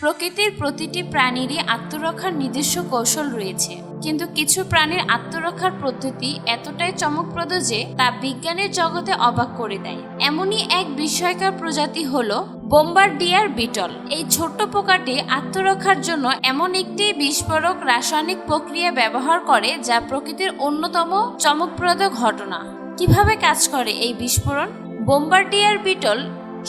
প্রকৃতির প্রতিটি প্রাণীরই আত্মরক্ষার নিজস্ব কৌশল রয়েছে। কিন্তু কিছু প্রাণীর আত্মরক্ষার পদ্ধতি এতটাই চমকপ্রদ যে তা বিজ্ঞানের জগতে অবাক করে দেয়। এমনই এক বিস্ময়কর প্রজাতি হলো বোম্বারডিয়ার বিটল। এই ছোট্ট পোকাটি আত্মরক্ষার জন্য এমন একটি বিস্ফোরক রাসায়নিক প্রক্রিয়া ব্যবহার করে যা প্রকৃতির অন্যতম চমকপ্রদ ঘটনা। কীভাবে কাজ করে এই বিস্ফোরণ? বোম্বারডিয়ার বিটল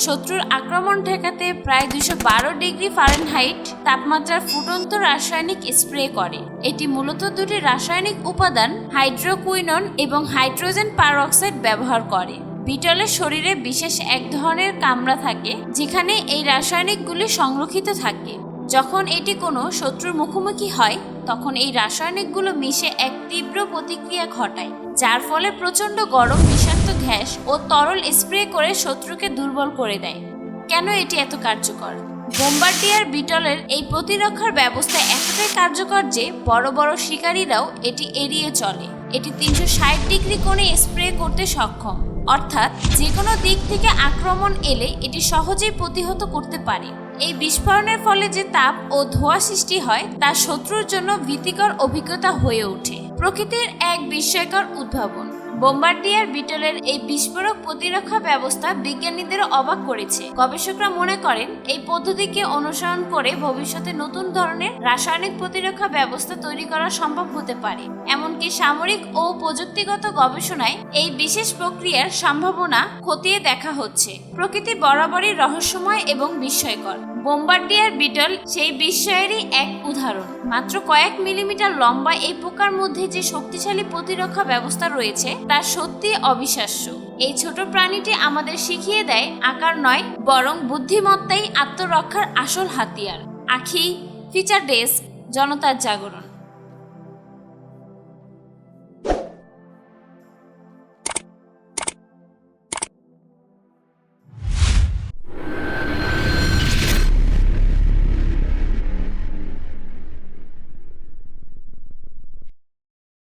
শত্রুর আক্রমণ ঠেকাতে প্রায় দুশো বারো ডিগ্রি ফারেনহাইট তাপমাত্রার ফুটন্ত রাসায়নিক স্প্রে করে। এটি মূলত দুটি রাসায়নিক উপাদান, হাইড্রোকুইনন এবং হাইড্রোজেন পারঅক্সাইড ব্যবহার করে। বিটলের শরীরে বিশেষ এক ধরনের কামড়া থাকে, যেখানে এই রাসায়নিকগুলি সংরক্ষিত থাকে। যখন এটি কোনো শত্রুর মুখোমুখি হয়, তখন এই রাসায়নিকগুলো মিশে এক তীব্র প্রতিক্রিয়া ঘটায়, যার ফলে প্রচণ্ড গরম বিষাক্ত গ্যাস ও তরল স্প্রে করে শত্রুকে দুর্বল করে দেয়। কেন এটি এত কার্যকর? বোম্বার্ডিয়ার বিটলের এই প্রতিরক্ষার ব্যবস্থা এতটাই কার্যকর যে বড় বড় শিকারীরাও এটি এড়িয়ে চলে। এটি তিনশো ষাট ডিগ্রি কোণে স্প্রে করতে সক্ষম। অর্থাৎ যে কোনো দিক থেকে আক্রমণ এলে এটি সহজেই প্রতিহত করতে পারে। এই বিস্ফোরণের ফলে যে তাপ ও ধোঁয়া সৃষ্টি হয়, তা শত্রুর জন্য ভীতিকর অভিজ্ঞতা হয়ে ওঠে। প্রকৃতির এক বিস্ময়কর উদ্ভাবন। বোম্বার্ডিয়ার বিটলের এই বিস্ফোরক প্রতিরক্ষা ব্যবস্থা বিজ্ঞানীদের অবাক করেছে। গবেষকরা মনে করেন, এই পদ্ধতিকে অনুসরণ করে ভবিষ্যতে নতুন ধরনের রাসায়নিক প্রতিরক্ষা ব্যবস্থা তৈরি করা সম্ভব হতে পারে। এমনকি সামরিক ও প্রযুক্তিগত গবেষণায় এই বিশেষ প্রক্রিয়ার সম্ভাবনা খতিয়ে দেখা হচ্ছে। প্রকৃতি বরাবরই রহস্যময় এবং বিস্ময়কর। বোম্বার্ডিয়ার বিটল সেই বিস্ময়েরই এক উদাহরণ। মাত্র কয়েক মিলিমিটার লম্বা এই পোকার মধ্যে যে শক্তিশালী প্রতিরক্ষা ব্যবস্থা রয়েছে, তা সত্যি অবিশ্বাস্য। এই ছোট প্রাণীটি আমাদের শিখিয়ে দেয়, আকার নয়, বরং বুদ্ধিমত্তাই আত্মরক্ষার আসল হাতিয়ার। আখি ফিচার ডেস্ক জনতার জাগরণ।